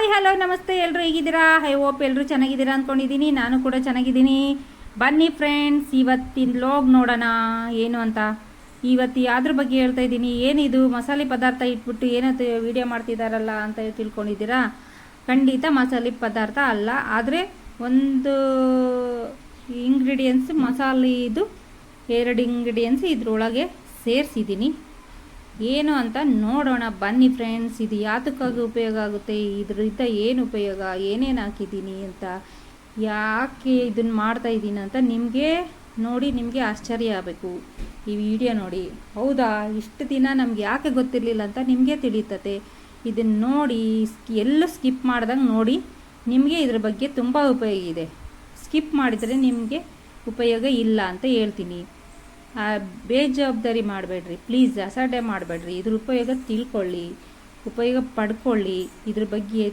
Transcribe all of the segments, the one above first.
Hi hello ನಮಸ್ತೆ ಎಲ್ಲರೂ ಹೇಗಿದ್ದೀರಾ? ಹೈ ಓಪ್ ಎಲ್ಲರೂ ಚೆನ್ನಾಗಿದ್ದೀರಾ ಅಂದ್ಕೊಂಡಿದ್ದೀನಿ ನಾನು ಕೂಡ ಚೆನ್ನಾಗಿದ್ದೀನಿ. ಬನ್ನಿ ಫ್ರೆಂಡ್ಸ್ ಇವತ್ತಿನ ಲೋಗ್ ನೋಡೋಣ. ಏನು ಅಂತ? ಇವತ್ತು ಯಾವ್ದ್ರ ಬಗ್ಗೆ ಹೇಳ್ತಾ ಇದ್ದೀನಿ? ಏನಿದು? ಮಸಾಲೆ ಪದಾರ್ಥ ಇಟ್ಬಿಟ್ಟು ಏನಂತ ವಿಡಿಯೋ ಮಾಡ್ತಿದ್ದಾರಲ್ಲ ಅಂತ ತಿಳ್ಕೊಂಡಿದ್ದೀರಾ? ಖಂಡಿತ ಮಸಾಲೆ ಪದಾರ್ಥ ಅಲ್ಲ. ಆದರೆ ಒಂದು ಇಂಗ್ರೀಡಿಯೆಂಟ್ಸ್ ಮಸಾಲೆದು ಎರಡು ಇಂಗ್ರೀಡಿಯೆಂಟ್ಸ್ ಇದ್ರೊಳಗೆ ಸೇರಿಸಿದ್ದೀನಿ. ಏನು ಅಂತ ನೋಡೋಣ. ಬನ್ನಿ ಫ್ರೆಂಡ್ಸ್ ಇದು ಯಾತಕ್ಕಾಗಿ ಉಪಯೋಗ ಆಗುತ್ತೆ? ಇದರಿಂದ ಏನು ಉಪಯೋಗ? ಏನೇನು ಹಾಕಿದ್ದೀನಿ ಅಂತ? ಯಾಕೆ ಇದನ್ನು ಮಾಡ್ತಾ ಇದ್ದೀನಿ ಅಂತ ನಿಮಗೆ ನೋಡಿ ನಿಮಗೆ ಆಶ್ಚರ್ಯ ಆಗಬೇಕು. ಈ ವಿಡಿಯೋ ನೋಡಿ. ಹೌದಾ? ಇಷ್ಟು ದಿನ ನಮ್ಗೆ ಯಾಕೆ ಗೊತ್ತಿರಲಿಲ್ಲ ಅಂತ ನಿಮಗೆ ತಿಳಿತತೆ ಇದನ್ನು ನೋಡಿ ಎಲ್ಲೂ ಸ್ಕಿಪ್ ಮಾಡ್ದಂಗೆ ನೋಡಿ ನಿಮಗೆ ಇದ್ರ ಬಗ್ಗೆ ತುಂಬ ಉಪಯೋಗ ಇದೆ. ಸ್ಕಿಪ್ ಮಾಡಿದರೆ ನಿಮಗೆ ಉಪಯೋಗ ಇಲ್ಲ ಅಂತ ಹೇಳ್ತೀನಿ. ಬೇಜವಾಬ್ದಾರಿ ಮಾಡಬೇಡ್ರಿ. ಪ್ಲೀಸ್ ಅಸಡ್ಡೆ ಮಾಡಬೇಡ್ರಿ. ಇದ್ರ ಉಪಯೋಗ ತಿಳ್ಕೊಳ್ಳಿ. ಉಪಯೋಗ ಪಡ್ಕೊಳ್ಳಿ. ಇದ್ರ ಬಗ್ಗೆ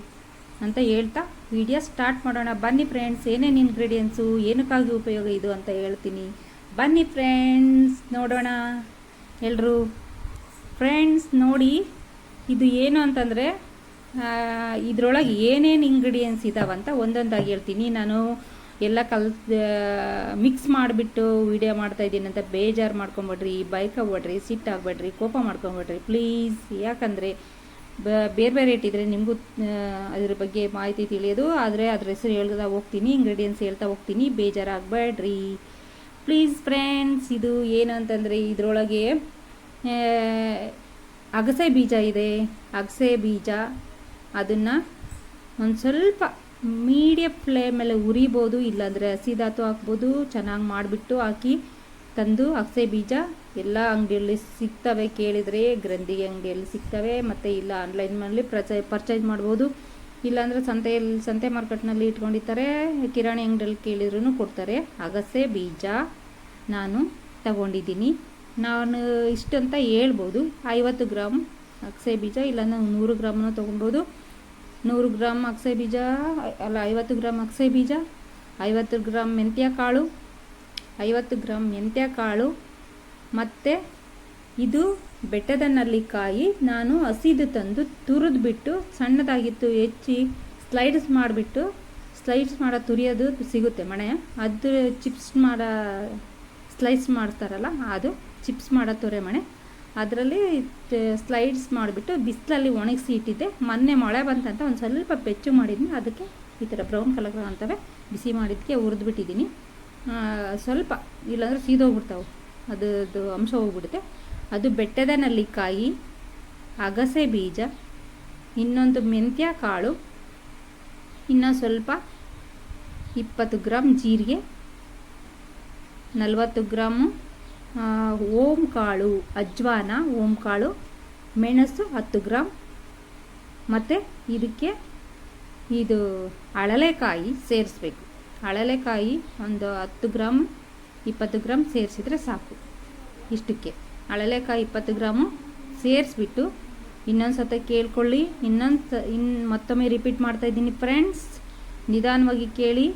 ಅಂತ ಹೇಳ್ತಾ ವಿಡಿಯೋ ಸ್ಟಾರ್ಟ್ ಮಾಡೋಣ. ಬನ್ನಿ ಫ್ರೆಂಡ್ಸ್ ಏನೇನು ಇಂಗ್ರೀಡಿಯೆಂಟ್ಸು ಏನಕ್ಕಾಗಿ ಉಪಯೋಗ ಇದು ಅಂತ ಹೇಳ್ತೀನಿ. ಬನ್ನಿ ಫ್ರೆಂಡ್ಸ್ ನೋಡೋಣ. ಎಲ್ಲರೂ ಫ್ರೆಂಡ್ಸ್ ನೋಡಿ ಇದು ಏನು ಅಂತಂದರೆ ಇದರೊಳಗೆ ಏನೇನು ಇಂಗ್ರೀಡಿಯೆಂಟ್ಸ್ ಇದಾವಂತ ಒಂದೊಂದಾಗಿ ಹೇಳ್ತೀನಿ. ನಾನು ಎಲ್ಲ ಕಲ್ ಮಿಕ್ಸ್ ಮಾಡಿಬಿಟ್ಟು ವಿಡಿಯೋ ಮಾಡ್ತಾ ಇದ್ದೀನಿ ಅಂತ ಬೇಜಾರು ಮಾಡ್ಕೊಂಬಿಡ್ರಿ ಬೈಕ್ ಹೋಗ್ಬೇಡ್ರಿ ಸಿಟ್ಟು ಆಗ್ಬೇಡ್ರಿ ಕೋಪ ಮಾಡ್ಕೊಂಬಿಡ್ರಿ. ಪ್ಲೀಸ್ ಯಾಕಂದರೆ ಬೇರೆ ಬೇರೆ ಇಟ್ಟಿದ್ರೆ ನಿಮಗೂ ಅದ್ರ ಬಗ್ಗೆ ಮಾಹಿತಿ ತಿಳಿಯೋದು. ಆದರೆ ಅದ್ರ ಹೆಸರು ಹೇಳ್ತಾ ಹೋಗ್ತೀನಿ ಇಂಗ್ರೀಡಿಯೆಂಟ್ಸ್ ಹೇಳ್ತಾ ಹೋಗ್ತೀನಿ, ಬೇಜಾರಾಗಬೇಡ್ರಿ. ಪ್ಲೀಸ್ ಫ್ರೆಂಡ್ಸ್ ಇದು ಏನು ಅಂತಂದರೆ ಇದರೊಳಗೆ ಅಗಸೆ ಬೀಜ ಇದೆ. ಅಗಸೆ ಬೀಜ, ಅದನ್ನು ಒಂದು ಸ್ವಲ್ಪ ಮೀಡಿಯಮ್ ಮೇಲೆ ಉರಿಬೋದು, ಇಲ್ಲಾಂದರೆ ಹಸಿದಾತು ಹಾಕ್ಬೋದು, ಚೆನ್ನಾಗಿ ಮಾಡಿಬಿಟ್ಟು ಹಾಕಿ ತಂದು ಅಗಸೆ ಬೀಜ, ಎಲ್ಲ ಅಂಗಡಿಯಲ್ಲಿ ಸಿಗ್ತವೆ ಕೇಳಿದರೆ, ಗ್ರಂಥಿಗೆ ಅಂಗಡಿಯಲ್ಲಿ ಸಿಗ್ತವೆ, ಮತ್ತು ಇಲ್ಲ ಆನ್ಲೈನಲ್ಲಿ ಪ್ರಚ ಪರ್ಚೇಸ್ ಮಾಡ್ಬೋದು. ಇಲ್ಲಾಂದರೆ ಸಂತೆಯಲ್ಲಿ ಸಂತೆ ಮಾರ್ಕೆಟ್ನಲ್ಲಿ ಇಟ್ಕೊಂಡಿರ್ತಾರೆ, ಕಿರಾಣಿ ಅಂಗಡಿಯಲ್ಲಿ ಕೇಳಿದ್ರೂ ಕೊಡ್ತಾರೆ. ಅಗಸೆ ಬೀಜ ನಾನು ತಗೊಂಡಿದ್ದೀನಿ. ನಾನು ಇಷ್ಟಂತ ಹೇಳ್ಬೋದು. ಐವತ್ತು ಗ್ರಾಮ್ ಅಗಸೆ ಬೀಜ, ಇಲ್ಲಾಂದ್ರೆ ನೂರು ಗ್ರಾಮ್ನ ತೊಗೊಬೋದು. ನೂರು ಗ್ರಾಮ್ ಅಗಸೆ ಬೀಜ, ಅಲ್ಲ, ಐವತ್ತು ಗ್ರಾಮ್ ಅಗಸೆ ಬೀಜ, ಐವತ್ತು ಗ್ರಾಮ್ ಮೆಂತ್ಯ ಕಾಳು ಐವತ್ತು ಗ್ರಾಮ್ ಮೆಂತ್ಯ ಕಾಳು ಮತ್ತು ಇದು ಬೆಟ್ಟದ ನಲ್ಲಿಕಾಯಿ ನಾನು ಹಸಿದು ತಂದು ತುರಿದ್ಬಿಟ್ಟು ಸಣ್ಣದಾಗಿತ್ತು, ಹೆಚ್ಚಿ ಸ್ಲೈಡ್ಸ್ ಮಾಡಿಬಿಟ್ಟು ಸ್ಲೈಡ್ಸ್ ಮಾಡೋ ತುರಿಯೋದು ಸಿಗುತ್ತೆ ಮಣೆ. ಅದು ಚಿಪ್ಸ್ ಮಾಡೋ ಸ್ಲೈಸ್ ಮಾಡ್ತಾರಲ್ಲ, ಅದು ಚಿಪ್ಸ್ ಮಾಡೋ ತುರೆ ಮಣೆ. ಅದರಲ್ಲಿ ಸ್ಲೈಡ್ಸ್ ಮಾಡಿಬಿಟ್ಟು ಬಿಸಿಲಲ್ಲಿ ಒಣಗಿಸಿ ಇಟ್ಟಿದ್ದೆ. ಮೊನ್ನೆ ಮಳೆ ಬಂತಂತ ಒಂದು ಸ್ವಲ್ಪ ಬೆಚ್ಚು ಮಾಡಿದ್ದೀನಿ ಅದಕ್ಕೆ ಈ ಥರ ಬ್ರೌನ್ ಕಲರ್ ಅಂತವೆ ಬಿಸಿ ಮಾಡಿದ್ದಕ್ಕೆ ಹುರಿದ್ಬಿಟ್ಟಿದ್ದೀನಿ. ಸ್ವಲ್ಪ, ಇಲ್ಲಾಂದ್ರೆ ಸೀದೋಗ್ಬಿಡ್ತಾವೆ. ಅದು ಅಂಶ ಹೋಗ್ಬಿಡುತ್ತೆ. ಅದು ಬೆಟ್ಟದ ನಲ್ಲಿಕಾಯಿ ಅಗಸೆ ಬೀಜ, ಇನ್ನೊಂದು ಮೆಂತ್ಯ ಕಾಳು ಇನ್ನು ಸ್ವಲ್ಪ ಇಪ್ಪತ್ತು ಗ್ರಾಮ್ ಜೀರಿಗೆ, ನಲ್ವತ್ತು ಗ್ರಾಮು ಓಂ ಕಾಳು, ಅಜ್ವಾನ, ಓಂ ಕಾಳು, ಮೆಣಸು ಹತ್ತು ಗ್ರಾಮ್ ಮತ್ತು ಇದಕ್ಕೆ ಇದು ಅಳಲೆಕಾಯಿ ಸೇರಿಸ್ಬೇಕು. ಅಳಲೆಕಾಯಿ ಒಂದು ಹತ್ತು ಗ್ರಾಮ್, ಇಪ್ಪತ್ತು ಗ್ರಾಮ್ ಸೇರಿಸಿದ್ರೆ ಸಾಕು ಇಷ್ಟಕ್ಕೆ. ಅಳಲೆಕಾಯಿ ಇಪ್ಪತ್ತು ಗ್ರಾಮು ಸೇರಿಸ್ಬಿಟ್ಟು ಇನ್ನೊಂದು ಸತ ಕೇಳ್ಕೊಳ್ಳಿ. ಇನ್ನೊಂದು ಇನ್ನು ಮತ್ತೊಮ್ಮೆ ರಿಪೀಟ್ ಮಾಡ್ತಾ ಇದ್ದೀನಿ ಫ್ರೆಂಡ್ಸ್ ನಿಧಾನವಾಗಿ ಕೇಳಿ.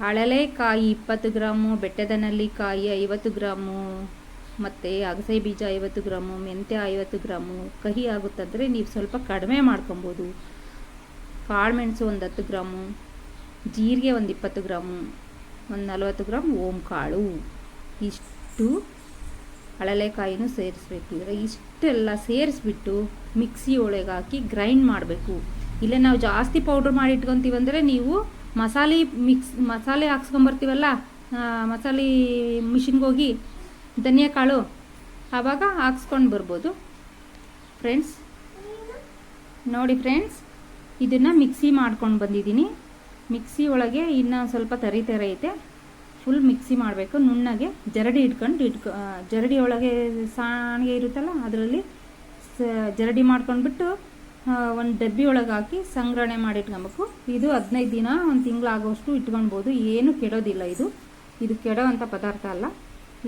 ಹಳಲೆಕಾಯಿ ಇಪ್ಪತ್ತು ಗ್ರಾಮು ಬೆಟ್ಟದ ನಲ್ಲಿಕಾಯಿ ಐವತ್ತು ಗ್ರಾಮು, ಮತ್ತು ಅಗಸೆ ಬೀಜ ಐವತ್ತು ಗ್ರಾಮು, ಮೆಂತ್ಯ ಐವತ್ತು ಗ್ರಾಮು, ಕಹಿ ಆಗುತ್ತಂದರೆ ನೀವು ಸ್ವಲ್ಪ ಕಡಿಮೆ ಮಾಡ್ಕೊಬೋದು. ಕಾಳುಮೆಣಸು ಒಂದು ಹತ್ತು ಗ್ರಾಮು, ಜೀರಿಗೆ ಒಂದು ಇಪ್ಪತ್ತು ಗ್ರಾಮು, ಒಂದು ನಲವತ್ತು ಗ್ರಾಮ್ ಓಂ ಕಾಳು ಇಷ್ಟು ಹಳಲೆಕಾಯಿನೂ ಸೇರಿಸ್ಬೇಕು. ಇಷ್ಟೆಲ್ಲ ಸೇರಿಸ್ಬಿಟ್ಟು ಮಿಕ್ಸಿ ಒಳಗೆ ಹಾಕಿ ಗ್ರೈಂಡ್ ಮಾಡಬೇಕು. ಇಲ್ಲ ನಾವು ಜಾಸ್ತಿ ಪೌಡ್ರ್ ಮಾಡಿ ಇಟ್ಕೊತೀವಂದರೆ ನೀವು ಮಸಾಲೆ ಮಿಕ್ಸ್ ಮಸಾಲೆ ಹಾಕ್ಸ್ಕೊಂಬರ್ತೀವಲ್ಲ ಮಸಾಲೆ ಮಿಷಿನ್ಗೆ ಹೋಗಿ ಧನಿಯಾ ಕಾಳು ಆವಾಗ ಹಾಕ್ಸ್ಕೊಂಡು ಬರ್ಬೋದು. ಫ್ರೆಂಡ್ಸ್ ನೋಡಿ ಫ್ರೆಂಡ್ಸ್ ಇದನ್ನು ಮಿಕ್ಸಿ ಮಾಡ್ಕೊಂಡು ಬಂದಿದ್ದೀನಿ. ಮಿಕ್ಸಿ ಒಳಗೆ ಇನ್ನೂ ಸ್ವಲ್ಪ ತರಿ ತರಿ ಐತೆ. ಫುಲ್ ಮಿಕ್ಸಿ ಮಾಡಬೇಕು. ನುಣ್ಣಗೆ ಜರಡಿ ಇಟ್ಕೊಂಡು ಇಟ್ಕೊ ಜರಡಿ ಒಳಗೆ ಸಾಣಿಗೆ ಇರುತ್ತಲ್ಲ, ಅದರಲ್ಲಿ ಸ, ಜರಡಿ ಮಾಡ್ಕೊಂಡ್ಬಿಟ್ಟು ಒಂದು ಡಬ್ಬಿ ಒಳಗೆ ಹಾಕಿ ಸಂಗ್ರಹಣೆ ಮಾಡಿ ಇಟ್ಕೊಬೇಕು ಇದು ಹದಿನೈದು ದಿನ, ಒಂದು ತಿಂಗಳಾಗೋಷ್ಟು ಇಟ್ಕೊಳ್ಬೋದು ಏನು ಕೆಡೋದಿಲ್ಲ ಇದು. ಇದು ಕೆಡೋ ಅಂಥ ಪದಾರ್ಥ ಅಲ್ಲ.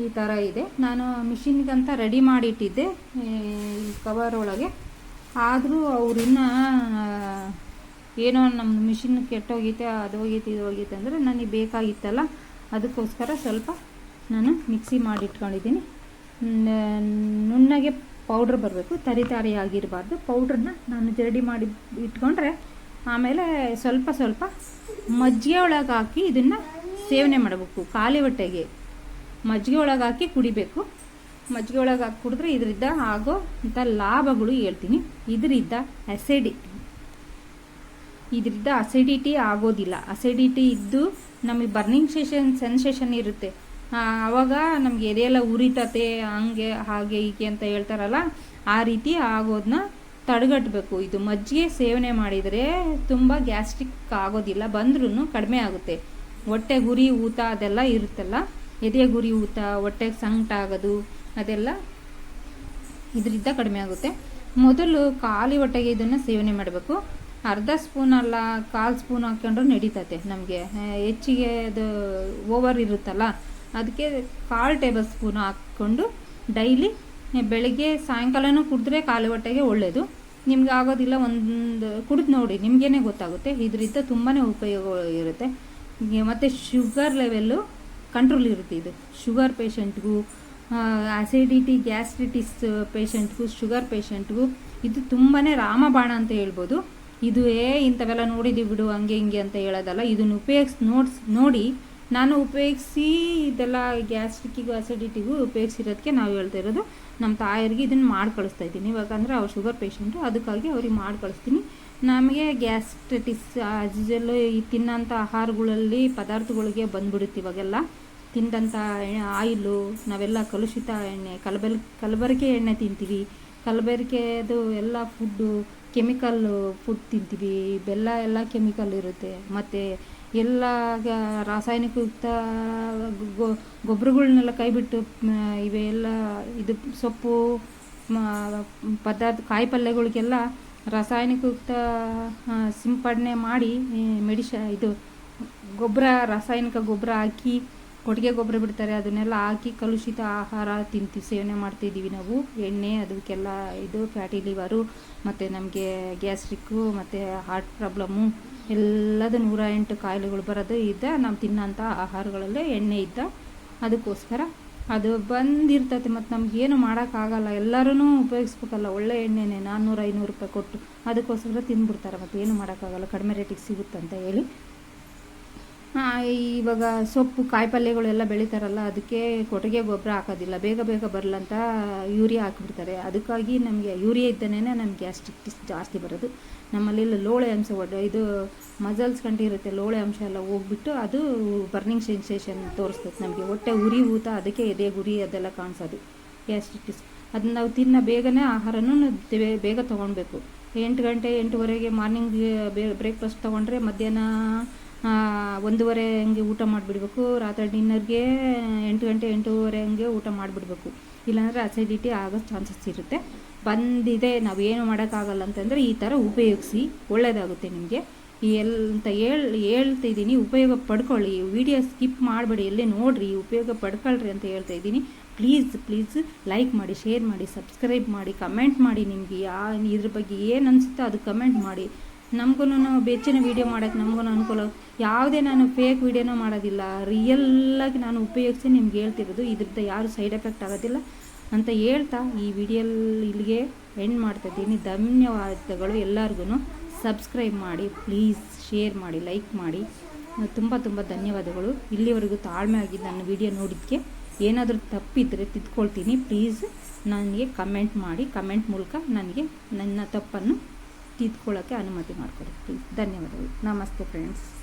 ಈ ಥರ ಇದೆ. ನಾನು ಮಿಷಿನ್ಗಂತ ರೆಡಿ ಮಾಡಿಟ್ಟಿದ್ದೆ. ಈ ಕವರ್ ಒಳಗೆ. ಆದರೂ ಅವ್ರಿನ್ನ ಏನೋ ನಮ್ಮ ಮಿಷಿನ್ ಕೆಟ್ಟೋಗೈತೆ, ಅದು ಹೋಗೈತೆ, ಇದು ಹೋಗೈತೆ ಅಂದರೆ ನನಗೆ ಬೇಕಾಗಿತ್ತಲ್ಲ. ಅದಕ್ಕೋಸ್ಕರ ಸ್ವಲ್ಪ ನಾನು ಮಿಕ್ಸಿ ಮಾಡಿಟ್ಕೊಂಡಿದ್ದೀನಿ. ನುಣ್ಣಗೆ ಪೌಡ್ರ್ ಬರಬೇಕು, ತರಿ ತರಿ ಆಗಿರಬಾರ್ದು. ಪೌಡ್ರನ್ನ ನಾನು ಜರಡಿ ಮಾಡಿ ಇಟ್ಕೊಂಡ್ರೆ ಆಮೇಲೆ ಸ್ವಲ್ಪ ಸ್ವಲ್ಪ ಮಜ್ಜಿಗೆ ಒಳಗೆ ಹಾಕಿ ಇದನ್ನು ಸೇವನೆ ಮಾಡಬೇಕು. ಖಾಲಿ ಹೊಟ್ಟೆಗೆ ಮಜ್ಜಿಗೆ ಒಳಗೆ ಹಾಕಿ ಕುಡಿಬೇಕು. ಮಜ್ಜಿಗೆ ಒಳಗೆ ಹಾಕಿ ಕುಡಿದ್ರೆ ಇದರಿಂದ ಆಗೋ ಅಂಥ ಲಾಭಗಳು ಹೇಳ್ತೀನಿ. ಇದರಿಂದ ಅಸಿಡಿಟಿ ಇದರಿಂದ ಅಸಿಡಿಟಿ ಆಗೋದಿಲ್ಲ. ಅಸಿಡಿಟಿ ಇದ್ದು ನಮಗೆ ಬರ್ನಿಂಗ್ ಸೆಷನ್ ಸೆನ್ಸೇಷನ್ ಇರುತ್ತೆ. ಆವಾಗ ನಮ್ಗೆ ಎದೆಯೆಲ್ಲ ಉರಿತತೆ, ಹಂಗೆ, ಹಾಗೆ, ಹೀಗೆ ಅಂತ ಹೇಳ್ತಾರಲ್ಲ, ಆ ರೀತಿ ಆಗೋದನ್ನ ತಡೆಗಟ್ಟಬೇಕು ಇದು ಮಜ್ಜಿಗೆ ಸೇವನೆ ಮಾಡಿದರೆ ತುಂಬ ಗ್ಯಾಸ್ಟ್ರಿಕ್ ಆಗೋದಿಲ್ಲ ಬಂದ್ರೂ ಕಡಿಮೆ ಆಗುತ್ತೆ. ಹೊಟ್ಟೆ ಗುರಿ, ಊತ ಅದೆಲ್ಲ ಇರುತ್ತಲ್ಲ, ಎದೆ ಗುರಿ, ಊತ ಹೊಟ್ಟೆಗೆ ಸಂಕಟ ಆಗೋದು, ಅದೆಲ್ಲ ಇದರಿಂದ ಕಡಿಮೆ ಆಗುತ್ತೆ. ಮೊದಲು ಖಾಲಿ ಹೊಟ್ಟೆಗೆ ಇದನ್ನು ಸೇವನೆ ಮಾಡಬೇಕು. ಅರ್ಧ ಸ್ಪೂನ್ ಅಲ್ಲ, ಕಾಲು ಸ್ಪೂನ್ ಹಾಕ್ಕೊಂಡ್ರು ನಡೀತತೆ ನಮಗೆ. ಹೆಚ್ಚಿಗೆ ಅದು ಓವರ್ ಇರುತ್ತಲ್ಲ ಅದಕ್ಕೆ ಕಾಲು ಟೇಬಲ್ ಸ್ಪೂನ್ ಹಾಕ್ಕೊಂಡು ಡೈಲಿ ಬೆಳಗ್ಗೆ ಸಾಯಂಕಾಲನೂ ಕುಡಿದ್ರೆ ಕಾಲು ಹೊಟ್ಟೆಗೆ ಒಳ್ಳೆಯದು ನಿಮ್ಗೆ ಆಗೋದಿಲ್ಲ ಒಂದು ಕುಡಿದು ನೋಡಿ, ನಿಮಗೇನೆ ಗೊತ್ತಾಗುತ್ತೆ. ಇದರಿಂದ ತುಂಬಾ ಉಪಯೋಗ ಇರುತ್ತೆ. ಮತ್ತು ಶುಗರ್ ಲೆವೆಲ್ಲು ಕಂಟ್ರೋಲ್ ಇರುತ್ತೆ ಇದು. ಶುಗರ್ ಪೇಷಂಟ್ಗೂ ಆಸಿಡಿಟಿ ಗ್ಯಾಸ್ಟ್ರಿಟಿಸ್ ಪೇಷಂಟ್ಗೂ, ಶುಗರ್ ಪೇಷಂಟ್ಗೂ ಇದು ತುಂಬಾ ರಾಮಬಾಣ ಅಂತ ಹೇಳ್ಬೋದು. ಇದು ಏ ಇಂಥವೆಲ್ಲ ನೋಡಿದ್ದೀವಿ ಬಿಡು, ಹಂಗೆ ಹಿಂಗೆ ಅಂತ ಹೇಳೋದಲ್ಲ. ಇದನ್ನು ಉಪಯೋಗಿಸಿ ನೋಡ್ಸ್, ನೋಡಿ ನಾನು ಉಪಯೋಗಿಸಿ ಇದೆಲ್ಲ ಗ್ಯಾಸ್ಟ್ರಿಕ್ಕಿಗೂ ಅಸಿಡಿಟಿಗೂ ಉಪಯೋಗಿಸಿರೋದಕ್ಕೆ ನಾವು ಹೇಳ್ತಾ ಇರೋದು ನಮ್ಮ ತಾಯಿಯರಿಗೆ ಇದನ್ನು ಮಾಡಿ ಕಳಿಸ್ತಾ ಇದ್ದೀನಿ. ಇವಾಗಂದ್ರೆ ಅವ್ರು ಶುಗರ್ ಪೇಷಂಟು ಅದಕ್ಕಾಗಿ ಅವ್ರಿಗೆ ಮಾಡಿ ಕಳಿಸ್ತೀನಿ. ನಮಗೆ ಗ್ಯಾಸ್ಟ್ರಿಟಿಸ್ ಅಜ್ಜಲ್ಲು ಈ ತಿನ್ನೋಂಥ ಆಹಾರಗಳಲ್ಲಿ ಪದಾರ್ಥಗಳಿಗೆ ಬಂದ್ಬಿಡುತ್ತೆ ಇವಾಗೆಲ್ಲ. ತಿಂದಂಥ ಆಯಿಲು, ನಾವೆಲ್ಲ ಕಲುಷಿತ ಎಣ್ಣೆ, ಕಲಬೆಲ್, ಕಲಬೆರಕೆ ಎಣ್ಣೆ ತಿಂತೀವಿ. ಕಲಬೆರಕೆದು ಎಲ್ಲ ಫುಡ್ಡು ಕೆಮಿಕಲ್ ಫುಡ್ ತಿಂತೀವಿ. ಬೆಲ್ಲ ಎಲ್ಲ ಕೆಮಿಕಲ್ ಇರುತ್ತೆ. ಮತ್ತು ಎಲ್ಲ ರಾಸಾಯನಿಕಯುಕ್ತ ಗೊಬ್ಬರಗಳ್ನೆಲ್ಲ ಕೈಬಿಟ್ಟು ಇವೆಲ್ಲ ಇದು ಸೊಪ್ಪು ಪದಾರ್ಥ, ಕಾಯಿ ಪಲ್ಯಗಳಿಗೆಲ್ಲ ರಾಸಾಯನಿಕಯುಕ್ತ ಸಿಂಪಡಣೆ ಮಾಡಿ ಮೆಡಿಶ, ಇದು ಗೊಬ್ಬರ, ರಾಸಾಯನಿಕ ಗೊಬ್ಬರ ಹಾಕಿ, ಕೊಟ್ಟಿಗೆ ಗೊಬ್ಬರ ಬಿಡ್ತಾರೆ. ಅದನ್ನೆಲ್ಲ ಹಾಕಿ ಕಲುಷಿತ ಆಹಾರ ತಿಂತೀವಿ ಸೇವನೆ ಮಾಡ್ತಿದ್ದೀವಿ ನಾವು. ಎಣ್ಣೆ, ಅದಕ್ಕೆಲ್ಲ ಇದು ಫ್ಯಾಟಿ ಲಿವರು ಮತ್ತು ನಮಗೆ ಗ್ಯಾಸ್ಟ್ರಿಕ್ಕು ಮತ್ತು ಹಾರ್ಟ್ ಪ್ರಾಬ್ಲಮ್ಮು ಎಲ್ಲದು ನೂರ ಎಂಟು ಕಾಯಿಲೆಗಳು ಬರೋದು ಇದ್ದ ನಾವು ತಿನ್ನೋಂಥ ಆಹಾರಗಳಲ್ಲೇ ಎಣ್ಣೆ ಇದ್ದ ಅದಕ್ಕೋಸ್ಕರ ಅದು ಬಂದಿರ್ತೈತೆ ಮತ್ತು ನಮಗೇನು ಮಾಡೋಕ್ಕಾಗಲ್ಲ ಎಲ್ಲರೂ ಉಪಯೋಗಿಸ್ಬೇಕಲ್ಲ. ಒಳ್ಳೆ ಎಣ್ಣೆನೆ ನಾನ್ನೂರು ಐನೂರು ರೂಪಾಯಿ ಕೊಟ್ಟು ಅದಕ್ಕೋಸ್ಕರ ತಿಂದ್ಬಿಡ್ತಾರೆ ಮತ್ತು ಏನು ಮಾಡೋಕ್ಕಾಗಲ್ಲ ಕಡಿಮೆ ರೇಟಿಗೆ ಸಿಗುತ್ತಂತ ಹೇಳಿ ಇವಾಗ ಸೊಪ್ಪು ಕಾಯಿಪಲ್ಯಗಳೆಲ್ಲ ಬೆಳೀತಾರಲ್ಲ, ಅದಕ್ಕೆ ಕೊಟ್ಟಿಗೆ ಗೊಬ್ಬರ ಹಾಕೋದಿಲ್ಲ. ಬೇಗ ಬೇಗ ಬರಲಂತ ಯೂರಿಯಾ ಹಾಕಿಬಿಡ್ತಾರೆ. ಅದಕ್ಕಾಗಿ ನಮಗೆ ಯೂರಿಯಾ ಇದ್ದನೇ ನಮ್ಗೆ ಗ್ಯಾಸ್ಟ್ರಿಕ್ಟಿಸ್ ಜಾಸ್ತಿ ಬರೋದು. ನಮ್ಮಲ್ಲಿ ಲೋಳೆ ಅಂಶ ಒಡೆ ಇದು ಮಜಲ್ಸ್ ಕಂಟಿರುತ್ತೆ ಲೋಳೆ ಅಂಶ ಎಲ್ಲ ಹೋಗ್ಬಿಟ್ಟು ಅದು ಬರ್ನಿಂಗ್ ಸೆನ್ಸೇಷನ್ ತೋರಿಸ್ತದೆ ನಮಗೆ. ಹೊಟ್ಟೆ ಉರಿ ಊತ ಅದಕ್ಕೆ ಎದೆ ಗುರಿ ಅದೆಲ್ಲ ಕಾಣಿಸೋದು ಗ್ಯಾಸ್ಟ್ರಿಟಿಸ್ ಅದನ್ನ ನಾವು ತಿನ್ನ ಬೇಗನೆ ಆಹಾರನೂ ಬೇಗ ತೊಗೊಳ್ಬೇಕು ಎಂಟು ಗಂಟೆ, ಎಂಟುವರೆಗೆ ಮಾರ್ನಿಂಗ್ ಬ್ರೇಕ್ಫಾಸ್ಟ್ ತೊಗೊಂಡ್ರೆ ಮಧ್ಯಾಹ್ನ ಒಂದೂವರೆ ಹಂಗೆ ಊಟ ಮಾಡಿಬಿಡ್ಬೇಕು. ರಾತ್ರಿ ಡಿನ್ನರ್ಗೆ ಎಂಟು ಗಂಟೆ, ಎಂಟೂವರೆ ಹಂಗೆ ಊಟ ಮಾಡಿಬಿಡ್ಬೇಕು. ಇಲ್ಲಾಂದರೆ ಅಸಿಡಿಟಿ ಆಗೋ ಚಾನ್ಸಸ್ ಇರುತ್ತೆ. ಬಂದಿದೆ, ನಾವು ನಾವೇನು ಮಾಡೋಕ್ಕಾಗಲ್ಲ ಅಂತಂದರೆ ಈ ಥರ ಉಪಯೋಗಿಸಿ ಒಳ್ಳೆಯದಾಗುತ್ತೆ ನಿಮಗೆ. ಈ ಎಲ್, ಅಂತ ಹೇಳ್ ಇದ್ದೀನಿ ಉಪಯೋಗ ಪಡ್ಕೊಳ್ಳಿ. ವಿಡಿಯೋ ಸ್ಕಿಪ್ ಮಾಡಬೇಡಿ, ಎಲ್ಲೇ ನೋಡಿರಿ, ಉಪಯೋಗ ಪಡ್ಕೊಳ್ರಿ ಅಂತ ಹೇಳ್ತಾ ಇದ್ದೀನಿ. ಪ್ಲೀಸ್ ಪ್ಲೀಸ್ ಲೈಕ್ ಮಾಡಿ ಶೇರ್ ಮಾಡಿ ಸಬ್ಸ್ಕ್ರೈಬ್ ಮಾಡಿ ಕಮೆಂಟ್ ಮಾಡಿ ನಿಮಗೆ. ಯಾ, ಇದ್ರ ಬಗ್ಗೆ ಏನು ಅನಿಸುತ್ತೋ ಅದು ಕಮೆಂಟ್ ಮಾಡಿ. ನಮಗೂ ಬೆಚ್ಚಿನ ವೀಡಿಯೋ ಮಾಡೋಕ್ಕೆ ನಮಗೂ ಅನುಕೂಲ ಯಾವುದೇ ನಾನು ಫೇಕ್ ವೀಡಿಯೋನೂ ಮಾಡೋದಿಲ್ಲ. ರಿಯಲ್ಲಾಗಿ ನಾನು ಉಪಯೋಗಿಸಿ ನಿಮ್ಗೆ ಹೇಳ್ತಿರೋದು. ಇದರಿಂದ ಯಾರು ಸೈಡ್ ಎಫೆಕ್ಟ್ ಆಗೋದಿಲ್ಲ. ಅಂತ ಹೇಳ್ತಾ ಈ ವಿಡಿಯೋ ಇಲ್ಲಿಗೆ ಎಂಡ್ ಮಾಡ್ತಾ ಇದ್ದೀನಿ. ಧನ್ಯವಾದಗಳು ಎಲ್ಲರಿಗೂ ಸಬ್ಸ್ಕ್ರೈಬ್ ಮಾಡಿ ಪ್ಲೀಸ್ ಶೇರ್ ಮಾಡಿ ಲೈಕ್ ಮಾಡಿ. ತುಂಬ ತುಂಬ ಧನ್ಯವಾದಗಳು. ಇಲ್ಲಿವರೆಗೂ ತಾಳ್ಮೆ ಆಗಿ ನನ್ನ ವಿಡಿಯೋ ನೋಡಿದ್ದಕ್ಕೆ ಏನಾದರೂ ತಪ್ಪಿದ್ದರೆ ತಿದ್ಕೊಳ್ತೀನಿ. ಪ್ಲೀಸ್ ನನಗೆ ಕಮೆಂಟ್ ಮಾಡಿ. ಕಮೆಂಟ್ ಮೂಲಕ ನನಗೆ ನನ್ನ ತಪ್ಪನ್ನು ತಿದ್ಕೊಳ್ಳೋಕ್ಕೆ ಅನುಮತಿ ಮಾಡಿಕೊಡಿ. ಪ್ಲೀಸ್ ಧನ್ಯವಾದಗಳು. ನಮಸ್ತೆ ಫ್ರೆಂಡ್ಸ್